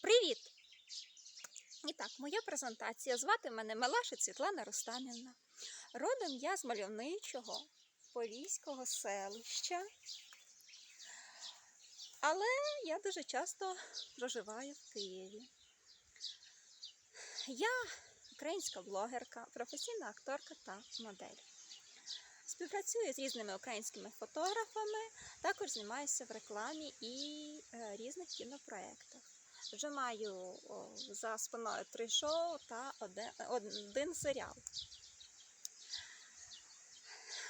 Привіт! І так, моя презентація. Звати мене Мелаша Світлана Рустамівна. Родом я з мальовничого Поліського селища. Але я дуже часто проживаю в Києві. Я українська блогерка, професійна акторка та модель. Співпрацюю з різними українськими фотографами, також знімаюся в рекламі і е, різних кінопроєктах. Вже маю за спиною три шоу та один, один серіал.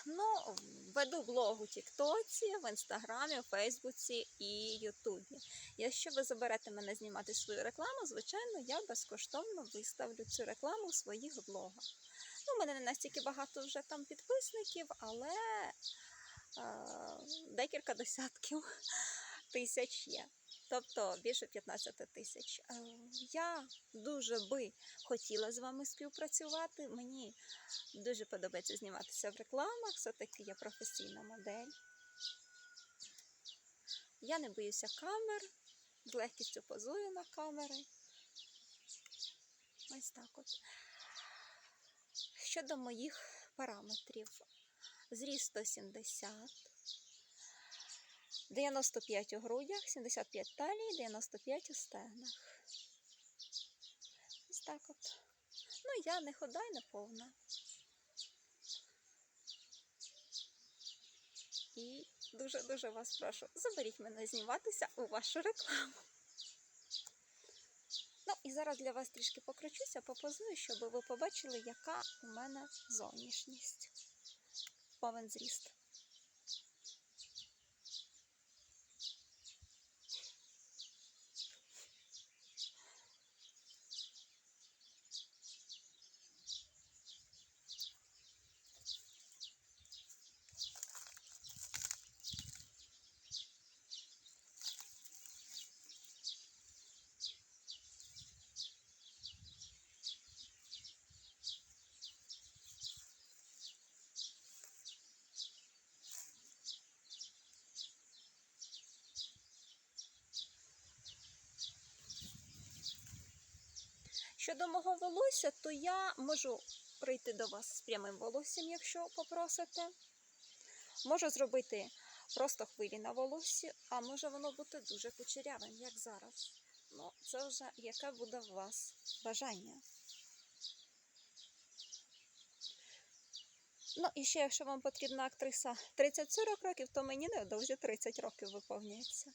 Ну, веду блог у Тіктоці, в Інстаграмі, у Фейсбуці і Ютубі. Якщо ви заберете мене знімати свою рекламу, звичайно, я безкоштовно виставлю цю рекламу у своїх блогах. Ну, у мене не настільки багато вже там підписників, але е, декілька десятків тисяч є. Тобто більше 15 тисяч. Е, Я дуже би хотіла з вами співпрацювати. Мені дуже подобається зніматися в рекламах, все-таки я професійна модель. Я не боюся камер, з легкістю позую на камери. Ось так от. Щодо моїх параметрів, зріст 170, 95 у грудях, 75 талії, 95 у стегнах. Ось так от. Ну, я не хода й не повна. І дуже-дуже вас прошу, заберіть мене зніматися у вашу рекламу. Ну, і зараз для вас трішки покручуся, попозую, щоб ви побачили, яка у мене зовнішність. Повен зріст. Щодо мого волосся, то я можу прийти до вас з прямим волоссям, якщо попросите. Можу зробити просто хвилі на волоссі, а може воно бути дуже кучерявим, як зараз. Ну, це вже яке буде у вас бажання. Ну, і ще, якщо вам потрібна актриса 30-40 років, то мені невдовзі 30 років виповнюється.